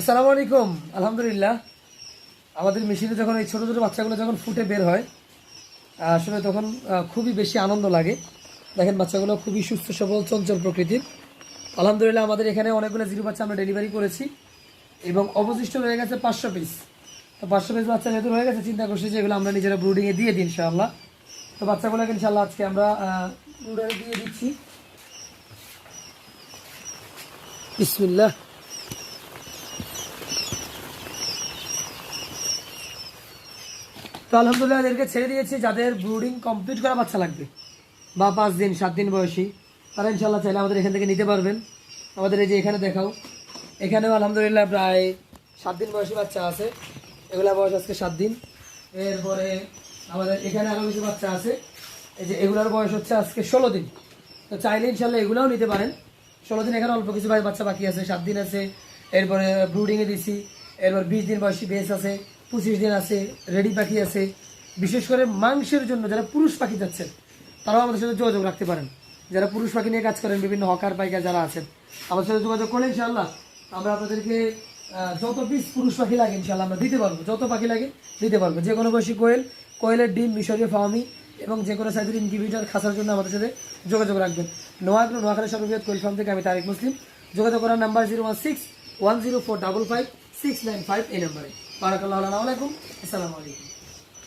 আসসালামু আলাইকুম, আলহামদুলিল্লাহ। আমাদের মেশিনে যখন এই ছোটো ছোটো বাচ্চাগুলো যখন ফুটে বের হয়, আসলে তখন খুবই বেশি আনন্দ লাগে। দেখেন, বাচ্চাগুলো খুবই সুস্থ, সবল, চঞ্চল প্রকৃতির। আলহামদুলিল্লাহ, আমাদের এখানে অনেকগুলো জিরো বাচ্চা আমরা ডেলিভারি করেছি এবং অবশিষ্ট রয়ে গেছে পাঁচশো পিস তো পাঁচশো পিস বাচ্চা যেহেতু রয়ে গেছে, চিন্তা করছি যে এগুলো আমরা নিজেরা ব্রুডিংয়ে দিয়ে দিই, ইনশাআল্লাহ। তো বাচ্চাগুলোকে ইনশাআল্লাহ আজকে আমরা ব্রুডারে দিয়ে দিচ্ছি। বিসমিল্লাহ। তো আলহামদুলিল্লাহ এদেরকে ছেড়ে দিয়েছি, যাদের ব্রুডিং কমপ্লিট করা বাচ্চা লাগবে। বা পাঁচ দিন, সাত দিন বয়সী, তারা ইনশাল্লাহ চাইলে আমাদের এখান থেকে নিতে পারবেন। আমাদের এই যে এখানে দেখাও, এখানেও আলহামদুলিল্লাহ প্রায় সাত দিন বয়সী বাচ্চা আছে। এগুলা বয়স আজকে সাত দিন। এরপরে আমাদের এখানে আরও কিছু বাচ্চা আছে। এই যে এগুলার বয়স হচ্ছে আজকে ষোলো দিন। তো চাইলে ইনশাল্লাহ এগুলাও নিতে পারেন। ষোলো দিন এখানে অল্প কিছু বাচ্চা বাকি আছে, সাত দিন আছে। এরপরে ব্রুডিংয়ে দিছি, এরপর বিশ দিন বয়সী বেস আছে। পঁচিশ দিন আছে, রেডি পাখি আছে। বিশেষ করে মাংসের জন্য যারা পুরুষ পাখি যাচ্ছেন, তারাও আমাদের সাথে যোগাযোগ রাখতে পারেন। যারা পুরুষ পাখি নিয়ে কাজ করেন, বিভিন্ন হকার, পাইকার যারা আছেন, আমাদের সাথে যোগাযোগ করলে ইনশাল্লাহ আমরা আপনাদেরকে যত পিস পুরুষ পাখি লাগে ইনশাল্লাহ আমরা দিতে পারব। যত পাখি লাগে দিতে পারব। যে কোনো বয়সী কোয়েল, কোয়েলের ডিম, মিশরীয় ফার্মি এবং যে কোনো সাইজের ইনকিউবেটার খাসার জন্য আমাদের সাথে যোগাযোগ রাখবেন। নোয়াগ্র নোয়াখালী সর্ববৃহৎ কোয়েল ফার্ম থেকে আমি তারেক মুসলিম। যোগাযোগ করার number zero one six one zero four double five six nine five এই নাম্বারে বারাকাল্লাহ আলাইকুম আসসালামু আলাইকুম।